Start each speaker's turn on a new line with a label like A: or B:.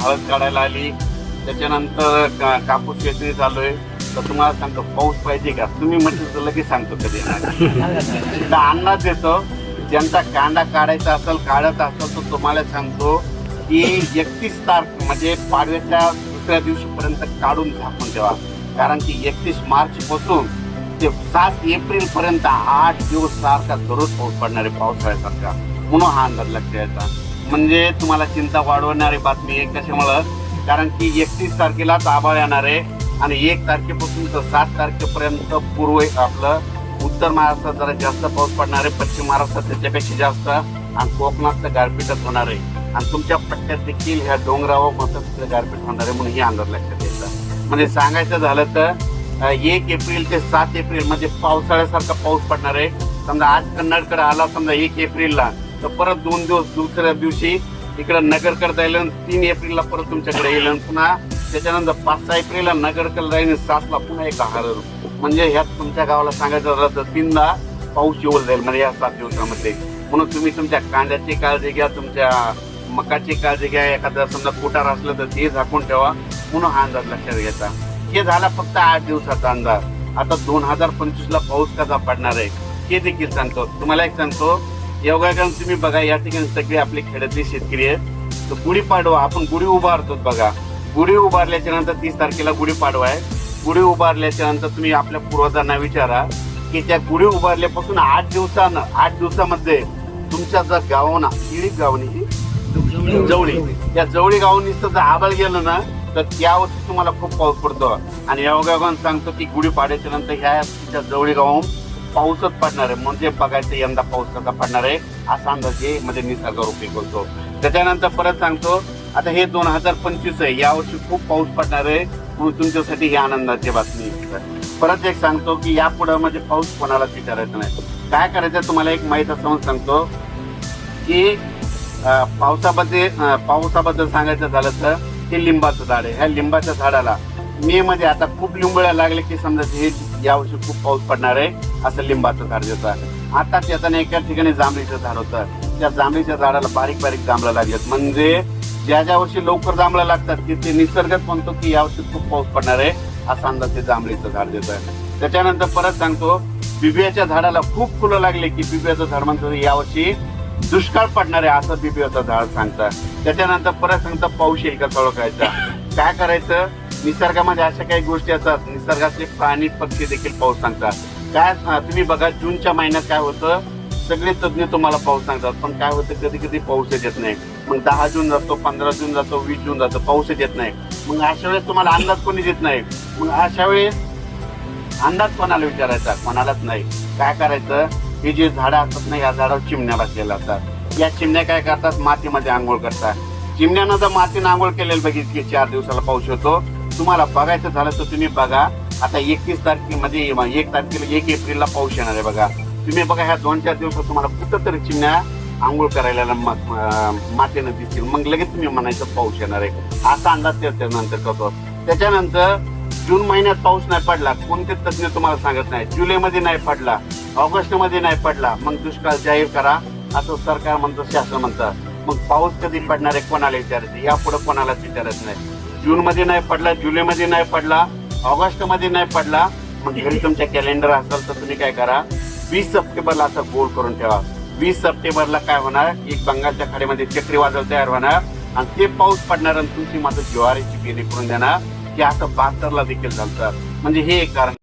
A: हळद काढायला आली. त्याच्यानंतर का- कापूस वेचणी चालू आहे. तर तुम्हाला सांगतो पाऊस पाहिजे का? तुम्ही म्हटलं तर लगेच सांगतो कधी येणार. तर अंदाज देतो ज्यांचा कांदा काढायचा असेल काढत असेल तर तुम्हाला सांगतो की एकतीस तारख म्हणजे पाडव्याच्या दुसऱ्या दिवशीपर्यंत काढून झाकून ठेवा. कारण की एकतीस मार्च पासून ते सात एप्रिल पर्यंत आठ दिवस सारखा दररोज पाऊस पडणारे पावसाळ्यासारखा. म्हणून हा अंदाज लक्षात यायचा म्हणजे तुम्हाला चिंता वाढवणारी बातमी आहे कशामुळं कारण की एकतीस तारखेलाच आभाळ येणार आहे. आणि एक तारखेपासून तर सात तारखेपर्यंत पूर्व आपलं. उत्तर महाराष्ट्रात जरा जास्त पाऊस पडणार आहे. पश्चिम महाराष्ट्रात त्याच्यापेक्षा जास्त. आणि कोकणात तर गारपीटच होणार आहे. आणि तुमच्या पट्ट्यात देखील ह्या डोंगरावर मस्त गारपीट होणार आहे म्हणून ही अंदाज लक्षात यायचा म्हणजे सांगायचं झालं तर एक एप्रिल ते सात एप्रिल म्हणजे पावसाळ्यासारखा पाऊस पडणार आहे. समजा आज कन्नडकडे आला समजा एक एप्रिलला. तर परत दोन दिवस दुसऱ्या दिवशी इकडं नगरकडे जाईल आणि तीन एप्रिलला परत तुमच्याकडे येईल आणि पुन्हा त्याच्यानंतर पाच सहा एप्रिलला नगरकडे जाईल आणि सातला पुन्हा एक आहार म्हणजे ह्यात तुमच्या गावाला सांगायचं झालं तर तीनदा पाऊस येऊन जाईल म्हणजे या सात दिवसामध्ये. म्हणून तुम्ही तुमच्या कांद्याची काळजी घ्या तुमच्या मकाची काळजी घ्या. एखादा समजा कोटार असलं तर ते झाकून ठेवा. म्हणून हा अंदाज लक्षात घ्यायचा. हे झाला फक्त आठ दिवसाचा अंदाज. आता दोन हजार पंचवीसला पाऊस कसा पडणार आहे हे देखील सांगतो. तुम्हाला एक सांगतो योगाकरण तुम्ही बघा या ठिकाणी सगळे आपले खेड्यातले शेतकरी आहेत. तर गुढीपाडवा आपण गुढी उभारतो बघा. गुढी उभारल्याच्या नंतर तीस तारखेला गुढीपाडवा आहे. गुढी उभारल्याच्या नंतर तुम्ही आपल्या पूर्वजांना विचारा की त्या गुढी उभारल्यापासून आठ दिवसानं आठ दिवसामध्ये तुमच्या जर गावना किळीक गावणी ही जवळी त्या जवळी गावनी जर आबळ गेलं ना तर त्यावरती तुम्हाला खूप पाऊस पडतो. आणि योगागन सांगतो की गुढी पाड्याच्या नंतर ह्या तिच्या जवळी गावून पाऊसच पडणार आहे. म्हणजे बघायचं यंदा पाऊस कसा पडणार आहे असा अंदाज हे म्हणजे निसर्गावर होतो त्याच्यानंतर परत सांगतो आता हे दोन हजार पंचवीस आहे. यावर्षी खूप पाऊस पडणार आहे. म्हणून तुमच्यासाठी ही आनंदाची बातमी परत एक सांगतो की यापुढे म्हणजे पाऊस कोणालाच विचारायचा नाही. काय करायचं तुम्हाला एक माहीत असं सांगतो की पावसाबद्दल पावसामध्ये पावसाबद्दल सांगायचं झालं तर हे लिंबाचं झाड आहे. ह्या लिंबाच्या झाडाला मे मध्ये आता खूप लिंबळ्या लागले की समजा हे यावर्षी खूप पाऊस पडणार आहे असं लिंबाचं झाड देतं आता त्याचं एका ठिकाणी जांभळीचं झाड होतं. त्या जांभळीच्या झाडाला बारीक बारीक जांभळं लागलेत. म्हणजे ज्या ज्या वर्षी लवकर जांभळं लागतात की ते निसर्गच म्हणतो की यावर्षी खूप पाऊस पडणार आहे असा अंदाज ते जांभळीचं झाड देतं त्याच्यानंतर परत सांगतो बिबियाच्या झाडाला खूप फुलं लागले की बिबियाचं झाड म्हणतो यावर्षी दुष्काळ पडणार आहे असं बिबियाचं झाड सांगतात. त्याच्यानंतर परत सांगतं पाऊस येईल का ओळखायचा काय करायचं? निसर्गामध्ये अशा काही गोष्टी असतात निसर्गातले प्राणी पक्षी देखील पाऊस सांगतात. काय तुम्ही बघा जूनच्या महिन्यात काय होतं? सगळे तज्ञ तुम्हाला पाऊस सांगतात पण काय होतं? कधी कधी पाऊसच येत नाही. मग दहा जून जातो पंधरा जून जातो वीस जून जातो पाऊसच येत नाही. मग अशा वेळेस तुम्हाला अंदाज कोणी देत नाही. मग अशा वेळेस अंदाज कोणाला विचारायचा? कोणालाच नाही. काय करायचं? हे जे झाडं असतात ना या झाडावर चिमण्या बसलेल्या असतात. या चिमण्या काय करतात? मातीमध्ये आंघोळ करतात. चिमण्यानं जर मातीनं आंघोळ केलेलं बघितली चार दिवसाला पाऊस होतो तुम्हाला बघायचं झालं तर तुम्ही बघा. आता एकतीस तारखेमध्ये एक तारखेला एक एप्रिलला पाऊस येणार आहे बघा. तुम्ही बघा ह्या दोन चार दिवसात तुम्हाला कुठंतरी चिमण्या आंघोळ करायला मातेनं मातीनं दिसतील. मग लगेच तुम्ही म्हणायचं पाऊस येणार आहे. असा अंदाज त्याच्यानंतर करतो. त्याच्यानंतर जून महिन्यात पाऊस नाही पडला. कोणते तज्ञ तुम्हाला सांगत नाही जुलैमध्ये नाही पडला. ऑगस्टमध्ये नाही पडला. मग दुष्काळ जाहीर करा. असं सरकार म्हणतं शासन म्हणतं. मग पाऊस कधी पडणार आहे कोणाला विचारायचं? यापुढे कोणालाच विचारायचं नाही. जून मध्ये नाही पडला जुलैमध्ये नाही पडला ऑगस्टमध्ये नाही पडला. मग घरी तुमच्या कॅलेंडर असेल तर तुम्ही काय करा वीस सप्टेंबरला असं गोल करून ठेवा. वीस सप्टेंबरला काय होणार? एक बंगालच्या खाडीमध्ये चक्रीवादळ तयार होणार आणि ते पाऊस पडणार आणि तुमची माझं ज्वारीची पेरणी करून देणार. की असं बहात्तरला देखील झालं म्हणजे हे एक कारण.